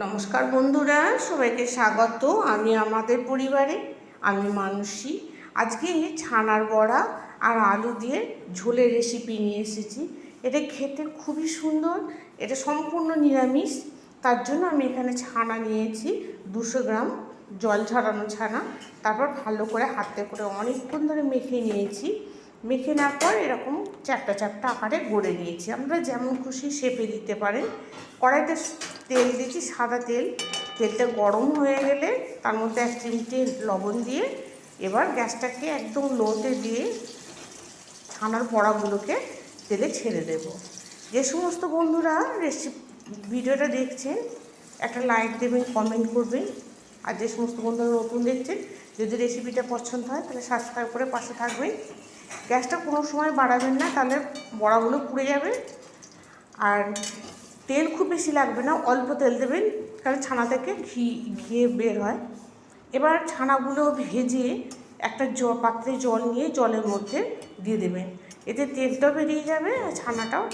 নমস্কার বন্ধুরা, সবাইকে স্বাগত। আমি আমাদের পরিবারে, আমি মানসী। আজকে ছানার বড়া আর আলু দিয়ে ঝোলের রেসিপি নিয়ে এসেছি। এটা খেতে খুবই সুন্দর, এটা সম্পূর্ণ নিরামিষ। তার জন্য আমি এখানে ছানা নিয়েছি, দুশো গ্রাম জল ঝরানো ছানা। তারপর ভালো করে হাতে করে অনেকক্ষণ ধরে মেখে নিয়েছি। মেখে নেওয়ার পর এরকম চারটা চারটা আকারে গড়ে নিয়েছি। আমরা যেমন খুশি শেপে দিতে পারেন। কড়াইতে তেল দিয়েছি সাদা তেল। তেলটা গরম হয়ে গেলে তার মধ্যে এক চিমটে লবণ দিয়ে এবার গ্যাসটাকে একদম লোতে দিয়ে ছানার বড়াগুলোকে তেলে ছেড়ে দেব। যে সমস্ত বন্ধুরা রেসিপি ভিডিওটা দেখছেন, একটা লাইক দেবেন কমেন্ট করবেন। আর যে সমস্ত বন্ধুরা নতুন দেখছেন, যদি রেসিপিটা পছন্দ হয়, তাহলে সাবস্ক্রাইব করে পাশে থাকবেন। গ্যাসটা কোনো সময় বাড়াবেন না, তাহলে বড়াগুলো পুড়ে যাবে। আর তেল খুব বেশি লাগবে না, অল্প তেল দেবেন, কারণ ছানা থেকে ঘি ঘিয়ে বের হয়। এবার ছানাগুলো ভেজে একটা জ, পাত্রে জল নিয়ে জলের মধ্যে দিয়ে দেবেন। এতে তেলটাও বেরিয়ে যাবে আর ছানাটাও,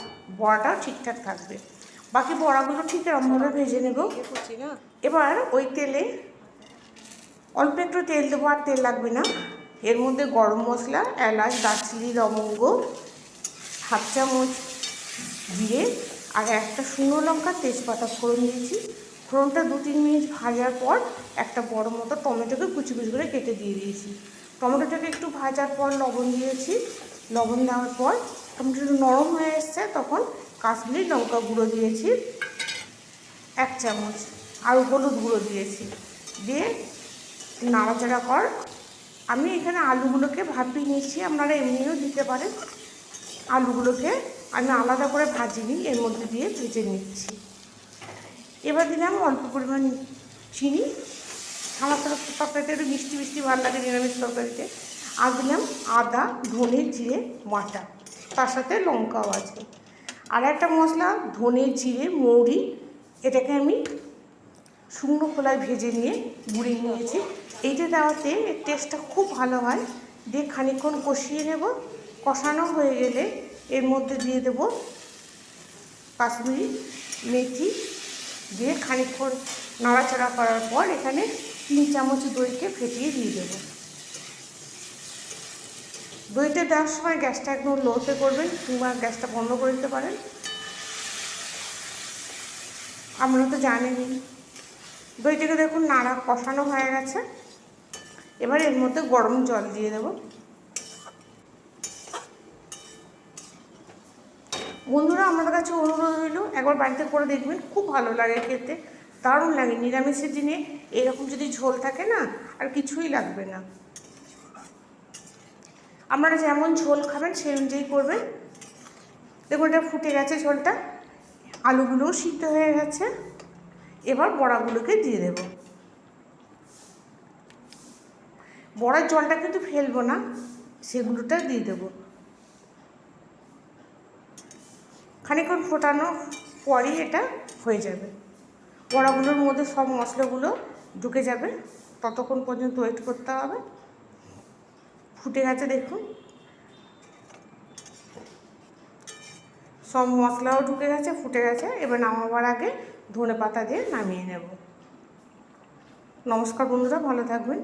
বড়াটাও ঠিকঠাক থাকবে। বাকি বড়াগুলো ঠিক এরমভাবে ভেজে নেব। এবার ওই তেলে অল্প একটু তেল দেবো, আর তেল লাগবে না। এর মধ্যে গরম মশলা, এলাচ, দারচিনি, লবঙ্গ, হাফ চামচ দিয়ে আর একটা শুকনো লঙ্কা, তেজপাতা ফোড়ন দিয়েছি। ফোড়নটা দু তিন মিনিট ভাজার পর একটা বড় মতো টমেটোকে কুচি কুচি করে কেটে দিয়ে দিয়েছি। টমেটোটাকে একটু ভাজার পর লবণ দিয়েছি। লবণ দেওয়ার পর টমেটোটা নরম হয়ে এসছে, তখন কাশ্মীরি লঙ্কা গুঁড়ো দিয়েছি। এক চামচ আর হলুদ গুঁড়ো দিয়েছি। দিয়ে নাড়াচাড়া কর। আমি এখানে আলুগুলোকে ভাপিয়ে নিয়েছি, আপনারা এমনিও দিতে পারেন। আলুগুলোকে আমি আলাদা করে ভাজিনি, এর মধ্যে দিয়ে ভেজে নিচ্ছি। এবার দিলাম অল্প পরিমাণ চিনি। আমার তরকারিতে একটু মিষ্টি মিষ্টি ভালো লাগে নিরামিষ তরকারিতে। আর দিলাম আদা, ধনে, জিরে, বাটা। তার সাথে লঙ্কাও আছে। আর একটা মশলা, ধনে, জিরে, মৌরি, এটাকে আমি শুকনো খোলায় ভেজে নিয়ে গুঁড়িয়ে নিয়েছি। এইটা দেওয়াতে এর টেস্টটা খুব ভালো হয়। দিয়ে খানিকক্ষণ কষিয়ে নেব। কষানো হয়ে গেলে এর মধ্যে দিয়ে দেব কাশ্মীরি মেথি দিয়ে খানিকক্ষণ নাড়াচাড়া করার পর এখানে তিন চামচ দইকে ফেটিয়ে দিয়ে দেবো। দইটা দেওয়ার সময় গ্যাসটা একদম লোতে করবেন কিংবা গ্যাসটা বন্ধ করে দিতে পারেন। আমরা তো জানেনই। দইটাকে দেখুন নাড়া কষানো হয়ে গেছে। এবার এর মধ্যে গরম জল দিয়ে দেব। বন্ধুরা, আমাদের কাছে অনুরোধ হইল একবার বাড়িতে করে দেখবেন, খুব ভালো লাগে খেতে। দারুণ লাগে, নিরামিষের দিনে এরকম যদি ঝোল থাকে না, আর কিছুই লাগবে না। আপনারা যেমন ঝোল খাবেন, সেই অনুযায়ী করবেন। দেখুন, এটা ফুটে গেছে ঝোলটা। আলুগুলোও সিদ্ধ হয়ে গেছে। এবার বড়াগুলোকে দিয়ে দেব। বড়ার জলটা কিন্তু ফেলব না, সেগুলোটা দিয়ে দেব। খানিক্ষণ ফোটানোর পরই এটা হয়ে যাবে। বড়াগুলোর মধ্যে সব মশলাগুলো ঢুকে যাবে। ততক্ষণ পর্যন্ত ওয়েট করতে হবে। ফুটে গেছে দেখুন। সব মশলাও ঢুকে গেছে, ফুটে গেছে। এবার নামাবার আগে ধনে পাতা দিয়ে নামিয়ে নেব। নমস্কার বন্ধুরা, ভালো থাকবেন।